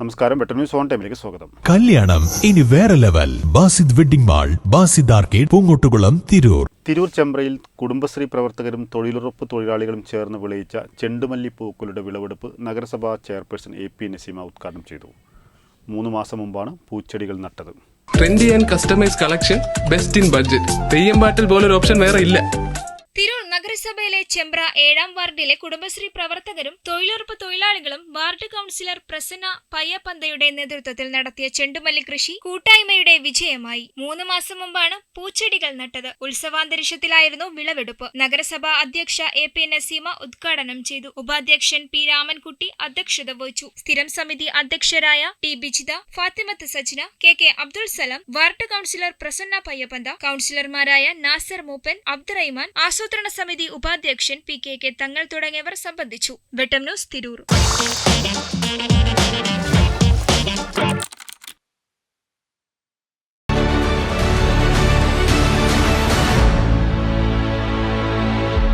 നമസ്കാരം butter news on ടൈമിലേക്ക് സ്വാഗതം. കല്യാണം ഇനി വേറെ level. Basid wedding mall Basid arcade Poonkottukulam Tirur. Tirur ചെമ്പ്രയിൽ Kudumbashree പ്രവർത്തകരും തൊഴിലുറപ്പ് തൊഴിലാളികളും ചേർന്ന് വിളയിച്ച ചെണ്ടുമല്ലി പൂക്കളുടെ വിളവെടുപ്പ് നഗരസഭാ ചെയർപേഴ്സൺ എ പി നസീമ ഉദ്ഘാടനം ചെയ്തു. മൂന്ന് മാസം മുമ്പാണ് പൂച്ചെടികൾ നട്ടത്. Trendy and customise collection best in budget Theyyam പാട്ടിൽ പോലൊരു ഓപ്ഷൻ വേറെ ഇല്ല. തിരൂർ നഗരസഭയിലെ ചെമ്പ്ര ഏഴാം വാർഡിലെ കുടുംബശ്രീ പ്രവർത്തകരും തൊഴിലുറപ്പ് തൊഴിലാളികളും വാർഡ് കൗൺസിലർ പ്രസന്ന പയ്യപ്പന്തയുടെ നേതൃത്വത്തിൽ നടത്തിയ ചെണ്ടുമല്ലി കൃഷി കൂട്ടായ്മയുടെ വിജയമായി. മൂന്ന് മാസം മുമ്പാണ് പൂച്ചെടികൾ നട്ടത്. ഉത്സവാന്തരീക്ഷത്തിലായിരുന്നു വിളവെടുപ്പ്. നഗരസഭാ അധ്യക്ഷ എ പി നസീമ ഉദ്ഘാടനം ചെയ്തു. ഉപാധ്യക്ഷൻ പി രാമൻകുട്ടി അധ്യക്ഷത വഹിച്ചു. സ്ഥിരം സമിതി അധ്യക്ഷരായ T Bijitha Fathimath Sajna K K Abdul Salam ward councillor Prasanna Payyappantha കൗൺസിലർമാരായ നാസർ മൂപ്പൻ അബ്ദുറഹിമാൻ ആസൂത്രണ സമിതി ഉപാധ്യക്ഷൻ പി കെ കെ തങ്ങൾ തുടങ്ങിയവർ സംബന്ധിച്ചു. വെട്ടം ന്യൂസ് തിരൂർ.